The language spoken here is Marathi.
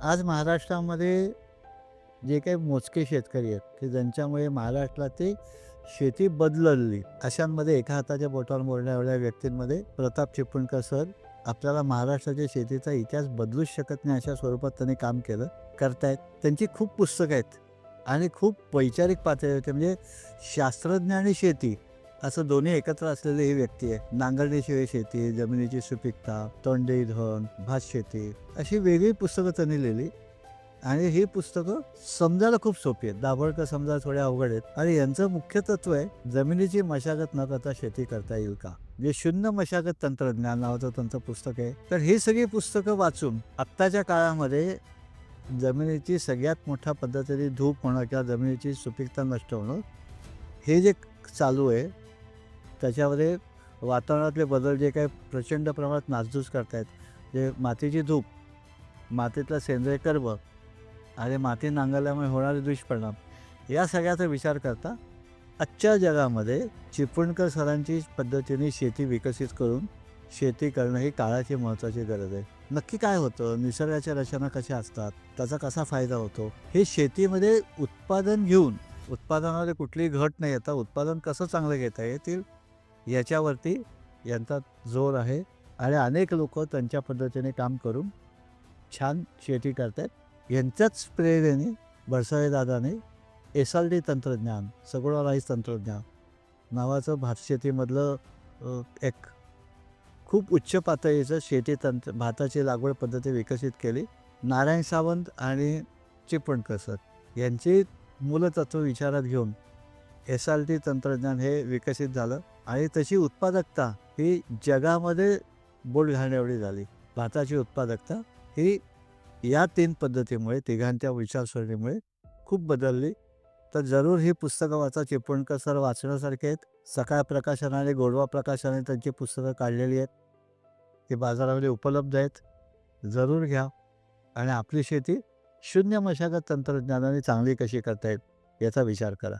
आज महाराष्ट्रामध्ये जे काही मोजके शेतकरी आहेत की ज्यांच्यामुळे महाराष्ट्रातील शेती बदलली अशांमध्ये एका हाताच्या बोटावर मोडण्या व्यक्तींमध्ये प्रताप चिपळूणकर सर आपल्याला महाराष्ट्राच्या शेतीचा इतिहास बदलूच शकत नाही अशा स्वरूपात त्यांनी काम केलं करतायत. त्यांची खूप पुस्तकं आहेत आणि खूप वैचारिक पातळी होते म्हणजे शास्त्रज्ञ आणि शेती असं दोन्ही एकत्र असलेली ही व्यक्ती आहे. नांगरणीशिवाय शेती जमिनीची सुपीकता तोंडी धन भात शेती अशी वेगळी पुस्तकं त्यांनी लिहिली. आणि ही पुस्तकं समजायला खूप सोपी आहेत. दाभोळकर समजायला थोड्या अवघड आहेत. आणि यांचं मुख्य तत्व आहे जमिनीची मशागत न करता शेती करता येईल का? जे शून्य मशागत तंत्रज्ञान नावाचं त्यांचं पुस्तक आहे. तर ही सगळी पुस्तकं वाचून आत्ताच्या काळामध्ये जमिनीची सगळ्यात मोठ्या पद्धतीने धूप होणं किंवा जमिनीची सुपीकता नष्ट होणं हे जे चालू आहे त्याच्यामध्ये वातावरणातले बदल जे काही प्रचंड प्रमाणात नासधूस करतायत. जे मातीची धूप मातीतलं सेंद्रिय कर्ब आणि माती नांगरल्यामुळे होणारे दुष्परिणाम या सगळ्याचा विचार करता आजच्या जगामध्ये चिपळणकर सरांची पद्धतीने शेती विकसित करून शेती करणं ही काळाची महत्त्वाची गरज आहे. नक्की काय होतं? निसर्गाच्या रचना कशा असतात? त्याचा कसा फायदा होतो? हे शेतीमध्ये उत्पादन घेऊन उत्पादनामध्ये कुठलीही घट नाही येता उत्पादन कसं चांगलं घेता येतील? याच्यावरती यांचा जोर आहे. आणि अनेक लोक त्यांच्या पद्धतीने काम करून छान शेती करतात यांच्याच प्रेरणेने भरसाळेदादाने एस आर डी तंत्रज्ञान सगळं राईस तंत्रज्ञान नावाचं भात शेतीमधलं एक खूप उच्च पातळीचं शेती तंत्र भाताची लागवड पद्धती विकसित केली. नारायण सावंत आणि चिपणकर सर यांची मूलतत्व विचारात घेऊन एस आर टी तंत्रज्ञान हे विकसित झालं. आणि तशी उत्पादकता ही जगामध्ये बोट घालण्याएवढी झाली. भाताची उत्पादकता ही या तीन पद्धतीमुळे तिघांच्या विचारसरणीमुळे खूप बदलली. तर जरूर ही पुस्तकं वाचा चिपळणकर सर वाचण्यासारखे आहेत. सकाळ प्रकाशनाने गोडवा प्रकाशनाने त्यांची पुस्तकं काढलेली आहेत. ती बाजारामध्ये उपलब्ध आहेत. जरूर घ्या. आणि आपली शेती शून्य मशागत तंत्रज्ञानाने चांगली कशी करता येईल याचा विचार करा.